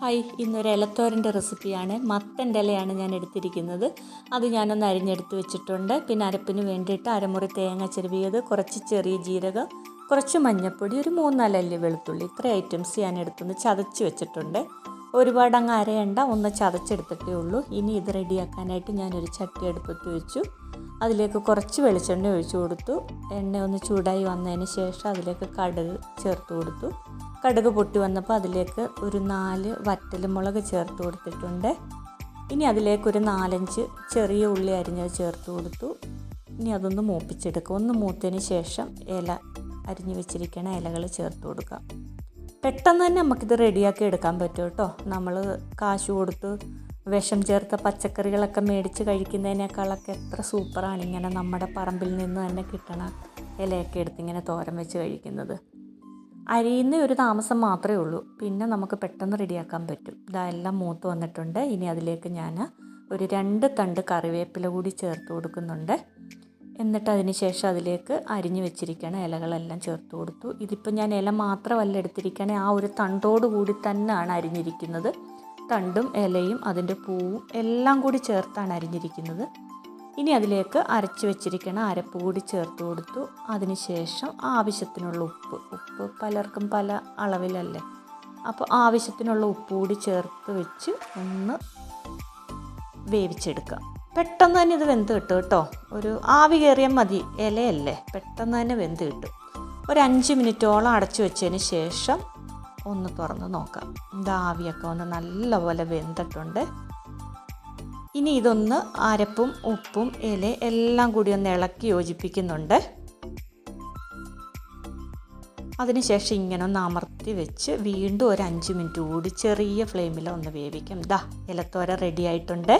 Hi ഇന്നൊരു ഇലത്തോരന്റെ റെസിപ്പിയാണ്. മത്തന്റെ ഇലയാണ് ഞാൻ എടുത്തിരിക്കുന്നത്. അത് ഞാനൊന്ന് അരിഞ്ഞെടുത്ത് വെച്ചിട്ടുണ്ട്. പിന്നെ അരപ്പിന് വേണ്ടിയിട്ട് അരമുറി തേങ്ങ ചെരുവിയത് കുറച്ച് ചെറിയ ജീരകം കുറച്ച് മഞ്ഞൾപ്പൊടി ഒരു മൂന്നാലല്ല് വെളുത്തുള്ളി. ഇത്ര ഐറ്റംസ് ഞാൻ എടുത്തൊന്ന് ചതച്ച് വെച്ചിട്ടുണ്ട്. ഒരുപാട് അങ്ങ് അരയണ്ട ഒന്ന് ചതച്ചെടുത്തിട്ടേ ഉള്ളൂ. ഇനി ഇത് റെഡിയാക്കാനായിട്ട് ഞാനൊരു ചട്ടി അടുപ്പത്ത് വെച്ചു. അതിലേക്ക് കുറച്ച് വെളിച്ചെണ്ണ ഒഴിച്ചു കൊടുത്തു. എണ്ണ ഒന്ന് ചൂടായി വന്നതിന് ശേഷം അതിലേക്ക് കടുക് ചേർത്ത് കൊടുത്തു. കടുക് പൊട്ടി വന്നപ്പോൾ അതിലേക്ക് ഒരു നാല് വറ്റൽമുളക് ചേർത്ത് കൊടുത്തിട്ടുണ്ട്. ഇനി അതിലേക്ക് ഒരു നാലഞ്ച് ചെറിയ ഉള്ളി അരിഞ്ഞത് ചേർത്ത് കൊടുത്തു. ഇനി അതൊന്ന് മൂപ്പിച്ചെടുക്കുക. ഒന്ന് മൂത്തതിന് ശേഷം ഇല അരിഞ്ഞു വെച്ചിരിക്കണ ഇലകൾ ചേർത്ത് കൊടുക്കാം പെട്ടെന്ന് തന്നെ നമുക്കിത് റെഡിയാക്കി എടുക്കാൻ പറ്റും കേട്ടോ. നമ്മൾ കാശ് കൊടുത്ത് വിഷം ചേർത്ത പച്ചക്കറികളൊക്കെ മേടിച്ച് കഴിക്കുന്നതിനേക്കാളൊക്കെ എത്ര സൂപ്പറാണ് ഇങ്ങനെ നമ്മുടെ പറമ്പിൽ നിന്ന് തന്നെ കിട്ടണ ഇലയൊക്കെ എടുത്ത് ഇങ്ങനെ തോരൻ വെച്ച് കഴിക്കുന്നത്. അരിയുന്ന ഒരു താമസം മാത്രമേ ഉള്ളൂ. പിന്നെ നമുക്ക് പെട്ടെന്ന് റെഡിയാക്കാൻ പറ്റും. ഇതെല്ലാം മൂത്ത് വന്നിട്ടുണ്ട്. ഇനി അതിലേക്ക് ഞാൻ ഒരു രണ്ട് തണ്ട് കറിവേപ്പില കൂടി ചേർത്ത് കൊടുക്കുന്നുണ്ട്. എന്നിട്ട് അതിന് ശേഷം അതിലേക്ക് അരിഞ്ഞു വെച്ചിരിക്കണ ഇലകളെല്ലാം ചേർത്ത് കൊടുത്തു. ഇതിപ്പോൾ ഞാൻ ഇല മാത്രമല്ല എടുത്തിരിക്കണേ ആ ഒരു തണ്ടോട് കൂടി തന്നെയാണ് അരിഞ്ഞിരിക്കുന്നത്. തണ്ടും ഇലയും അതിന്റെ പൂവും എല്ലാം കൂടി ചേർത്താണ് അരിഞ്ഞിരിക്കുന്നത്. ഇനി അതിലേക്ക് അരച്ച് വെച്ചിരിക്കണ അരപ്പ് കൂടി ചേർത്ത് കൊടുത്തു. അതിനുശേഷം ആവശ്യത്തിനുള്ള ഉപ്പ്. ഉപ്പ് പലർക്കും പല അളവിലല്ലേ? അപ്പോൾ ആവശ്യത്തിനുള്ള ഉപ്പ് കൂടി ചേർത്ത് വെച്ച് ഒന്ന് വേവിച്ചെടുക്കുക പെട്ടെന്ന് തന്നെ ഇത് വെന്ത് കിട്ടും കേട്ടോ. ഒരു ആവി കയറിയാൽ മതി. ഇലയല്ലേ? പെട്ടെന്ന് തന്നെ വെന്ത് കിട്ടും. ഒരു അഞ്ച് മിനിറ്റോളം അടച്ചു വെച്ചതിന് ശേഷം ഒന്ന് തുറന്ന് നോക്കാം. ഇത് ആവിയൊക്കെ ഒന്ന് നല്ലപോലെ വെന്തിട്ടുണ്ട്. ഇനി ഇതൊന്ന് അരപ്പും ഉപ്പും ഇല എല്ലാം കൂടി ഒന്ന് ഇളക്കി യോജിപ്പിക്കുന്നുണ്ട്. അതിനുശേഷം ഇങ്ങനെ ഒന്ന് അമർത്തി വെച്ച് വീണ്ടും ഒരു അഞ്ച് മിനിറ്റ് കൂടി ചെറിയ ഫ്ലെയിമിൽ ഒന്ന് വേവിക്കും. ദാ ഇലത്തോര റെഡി ആയിട്ടുണ്ട്.